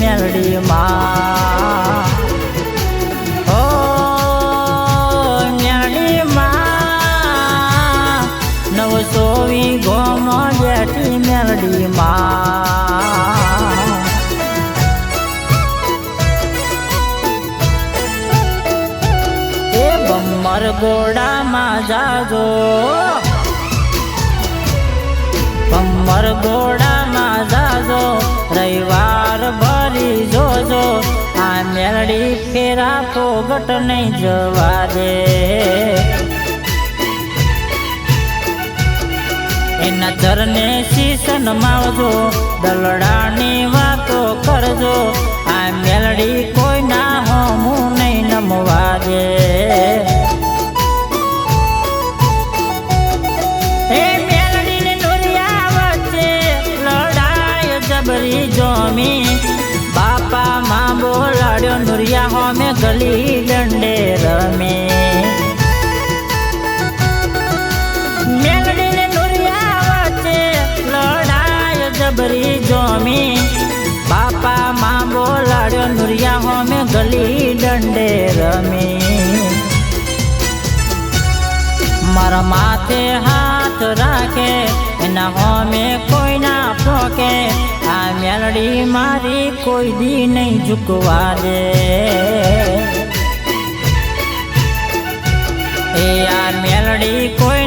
મેલડીમાં ઓ મેલડીમાં નવસો વીઘોનો બેઠી મેલડીમાં એ બમ્મર ગોડામાં જાજો. પોગટ નહીં જવા દે. એના ચરને શીશન માવજો દલડાની વાતો કરજો. આ મેલડી કોઈ ના હોમું નહીં નમવા દે. જોમી. બાપા માં બોલાડ્યો નુરિયા હોમે ગલી દંડે રમે મેલડીને દુનિયા વચ્ચે લડાય જબરી જોમી બાપા માં બોલાડ્યો નુરિયા હોમે ગલી દંડે રમે મારા માથે હાથ રાખે એના હોમે કોઈના પોકે મેલડી મારી કોઈ દી નહીં ઝૂકવા દે. એ આ મેલડી કોઈ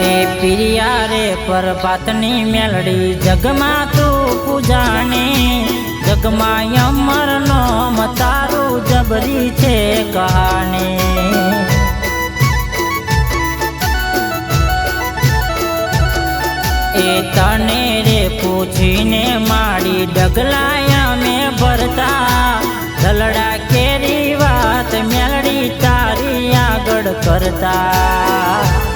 એ પિરિયા રે પરપાતની મેલડી જગમાં તું પૂજાણી જગમાં અમર નો તારું જબરી છે કહાણી એ તને રે પૂછીને માડી ડગલાયા મેં ભરતા. દલડા કેરી વાત મેલડી તારી આગળ કરતા.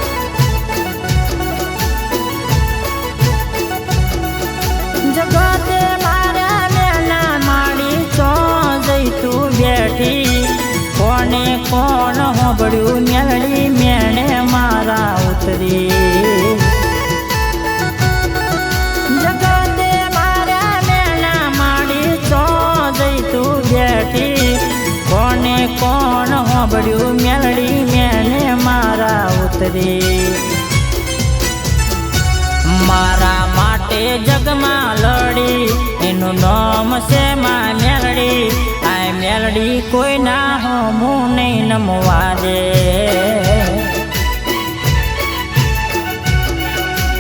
માટે જગમાં લડી. એનું નામ છે માં મેલડી. આ મેલડી કોઈ ના હોમું નહીં નમવા દે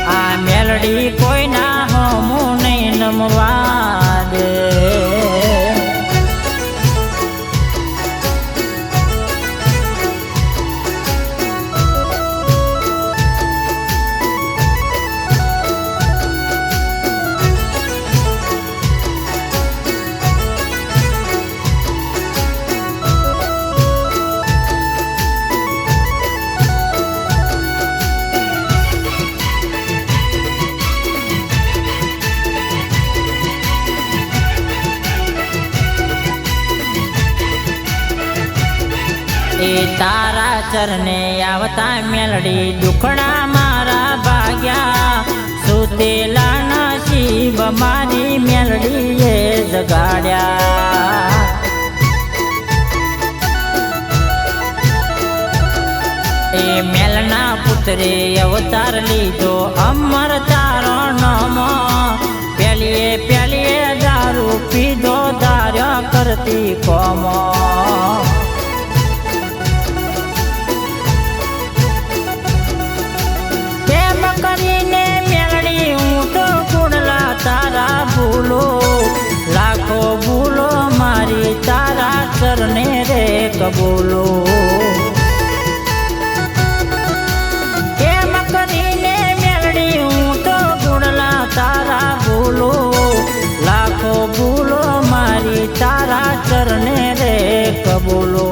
આ મેલડી કોઈ ના હોમું નહીં નમવા એ તારા ચરને આવતા મેલડી દુખડા મારા ભાગ્યા. સુતેલા નસીબ મારી મેલડીએ જગાડ્યા. એ મેલના પુત્રે અવતાર લીધો, અમર તારો નમો. પેલીએ પેલીએ દારૂ પીધો, ધાર્યો કરતી કોમો. કબૂલો કેમ તો ગુણલા મારી તારા ચરણે રે કબૂલો.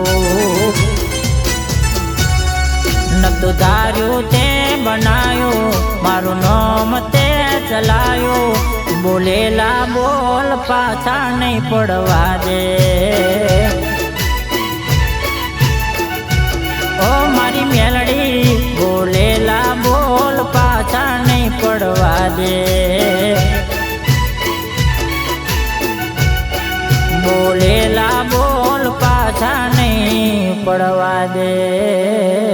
નતું ધાર્યું તે બનાયો, મારું નામ તે ચલાયો. બોલેલા બોલ પાછા નહીં પડવા દે. પડવા દે. બોલેલા બોલ પાછા નહીં પડવા દે.